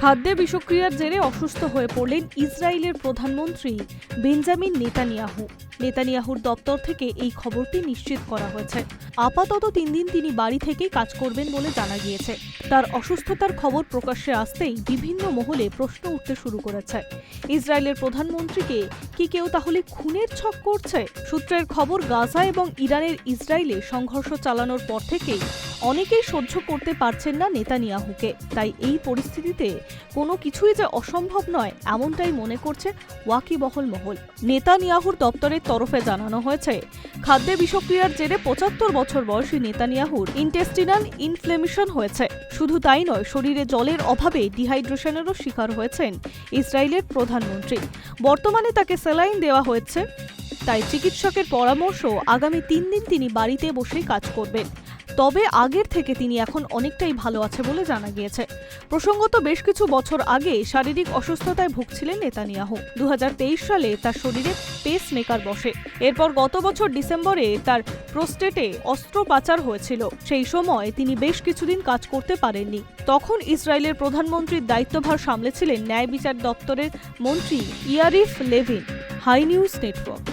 খাদ্যে বিষক্রিয়ার জেরে অসুস্থ হয়ে পড়লেন ইসরায়েলের প্রধানমন্ত্রী বেঞ্জামিন নেতানিয়াহু। নেতানিয়াহুর দপ্তর থেকে এই খবরটি নিশ্চিত করা হয়েছে। আপাতত তিন দিন তিনি বাড়ি থেকেই কাজ করবেন বলে জানা গিয়েছে। তার অসুস্থতার খবর প্রকাশ্যে আসতেই বিভিন্ন মহলে প্রশ্ন উঠতে শুরু করেছে। ইসরায়েলের প্রধানমন্ত্রীকে কি কেউ তাহলে খুনের ছক করছে? সূত্রের খবর, গাজা এবং ইরানের ইসরায়েলে সংঘর্ষ চালানোর পর থেকেই অনেকেই সহ্য করতে পারছেন না নেতানিয়াহুকে। তাই এই পরিস্থিতিতে কোনো কিছুই যে অসম্ভব নয়, এমনটাই মনে করছে ওয়াকিবহল মহল। নেতানিয়াহুর দপ্তরের তরফে জানানো হয়েছে। খাদ্যে বিষক্রিয়ার জেরে পঁচাত্তর বছর বয়সী নেতানিয়াহুর ইন্টেস্টিনাল ইনফ্লেমেশন হয়েছে। শুধু তাই নয়, শরীরে জলের অভাবে ডিহাইড্রেশনেরও শিকার হয়েছেন ইসরায়েলের প্রধানমন্ত্রী। বর্তমানে তাকে স্যালাইন দেওয়া হয়েছে। তাই চিকিৎসকের পরামর্শ আগামী তিন দিন তিনি বাড়িতে বসে কাজ করবেন। তবে আগের থেকে তিনি এখন অনেকটাই ভালো আছে বলে জানা গিয়েছে। প্রসঙ্গত বেশ কিছু বছর আগে শারীরিক অসুস্থতায় ভুগছিলেন নেতানিয়াহু। দু হাজার তেইশ সালে তার শরীরে পেস মেকার বসে। এরপর গত বছর ডিসেম্বরে তার প্রোস্টেটে অস্ত্রোপাচার হয়েছিল। সেই সময় তিনি বেশ কিছুদিন কাজ করতে পারেননি। তখন ইসরায়েলের প্রধানমন্ত্রীর দায়িত্বভার সামলেছিলেন ন্যায় বিচার দপ্তরের মন্ত্রী Yariv Levin, Hi News Network.